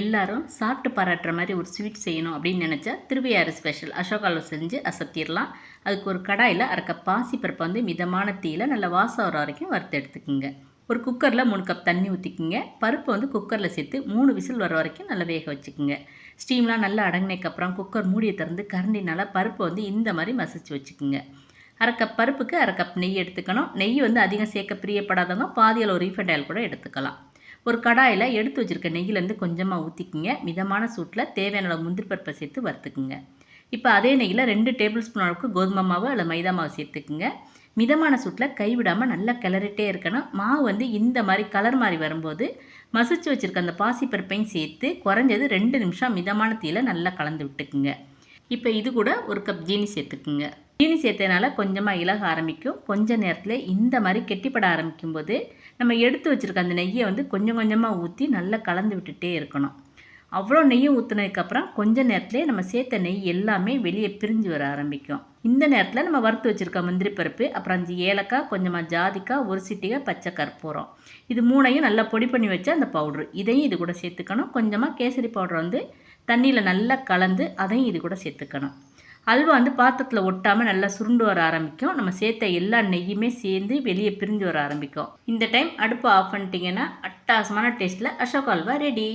எல்லாரும் சாப்பிட்டு பாராட்டுற மாதிரி ஒரு ஸ்வீட் செய்யணும் அப்படின்னு நினச்சா திருவையாறு ஸ்பெஷல் அசோகாவில் செஞ்சு அசத்திடலாம் அதுக்கு ஒரு கடாயில் அரைக்க பாசிப்பருப்பை வந்து மிதமான தீயில் நல்லா வாசம் வர வரைக்கும் வறுத்து எடுத்துக்கோங்க. ஒரு குக்கரில் மூணு கப் தண்ணி ஊற்றிக்குங்க பருப்பு வந்து குக்கரில் சேர்த்து மூணு விசில் வர வரைக்கும் நல்லா வேக வச்சுக்குங்க. ஸ்டீம்லாம் நல்லா அடங்கினதுக்கப்புறம் குக்கர் மூடியை திறந்து கரண்டினால் பருப்பை வந்து இந்த மாதிரி மசிச்சு வச்சுக்குங்க. அரை கப் பருப்புக்கு அரை கப் நெய் எடுத்துக்கணும். நெய் வந்து அதிகம் சேர்க்க பிரியப்படாதவங்க பாதியில் ஒரு ரீஃபண்ட் ஆயில் கூட எடுத்துக்கலாம். ஒரு கடாயில் எடுத்து வச்சுருக்க நெய்யிலேருந்து கொஞ்சமாக ஊற்றிக்குங்க மிதமான சூட்டில் தேவையான அளவு முந்திரி பருப்பை சேர்த்து வறுத்துக்குங்க. இப்போ அதே நெய்யில் ரெண்டு டேபிள் ஸ்பூன் அளவுக்கு கோதுமை மாவு அல்லது மைதா மாவு சேர்த்துக்குங்க. மிதமான சூட்டில் கைவிடாமல் நல்லா கிளறிட்டே இருக்கணும். மாவு வந்து இந்த மாதிரி கலர் மாதிரி வரும்போது மசிச்சு வச்சுருக்க அந்த பாசிப்பருப்பையும் சேர்த்து குறைஞ்சது ரெண்டு நிமிஷம் மிதமான தீயில் நல்லா கலந்து விட்டுக்குங்க. இப்போ இது கூட ஒரு கப் ஜீனி சேர்த்துக்குங்க. சீனி சேர்த்ததுனால கொஞ்சமாக இலக ஆரம்பிக்கும். கொஞ்ச நேரத்தில் இந்த மாதிரி கெட்டிப்பட ஆரம்பிக்கும் போது நம்ம எடுத்து வச்சுருக்க அந்த நெய்யை வந்து கொஞ்சம் கொஞ்சமாக ஊற்றி நல்லா கலந்து விட்டுகிட்டே இருக்கணும். அவ்வளோ நெய்யும் ஊற்றுனதுக்கப்புறம் கொஞ்ச நேரத்துலேயே நம்ம சேர்த்த நெய் எல்லாமே வெளியே பிரிஞ்சு வர ஆரம்பிக்கும். இந்த நேரத்தில் நம்ம வறுத்து வச்சுருக்க முந்திரி பருப்பு அப்புறம் அஞ்சு ஏலக்காய் கொஞ்சமாக ஜாதிக்காய் ஒரு சிட்டிகை பச்சை கற்பூரம். இது மூணையும் நல்லா பொடி பண்ணி வச்ச அந்த பவுட்ரு. இதையும் இது கூட சேர்த்துக்கணும். கொஞ்சமாக கேசரி பவுடர் வந்து தண்ணியில் நல்லா கலந்து அதையும் இது கூட சேர்த்துக்கணும். அல்வா வந்து பாத்திரத்தில் ஒட்டாமல் நல்லா சுருண்டு வர ஆரம்பிக்கும். நம்ம சேர்த்த எல்லா நெய்யுமே சேர்ந்து வெளியே பிரிஞ்சு வர ஆரம்பிக்கும். இந்த டைம் அடுப்பு ஆஃப் பண்ணிட்டீங்கன்னா அட்டாசமான டேஸ்ட்டில் அசோக் அல்வா ரெடி.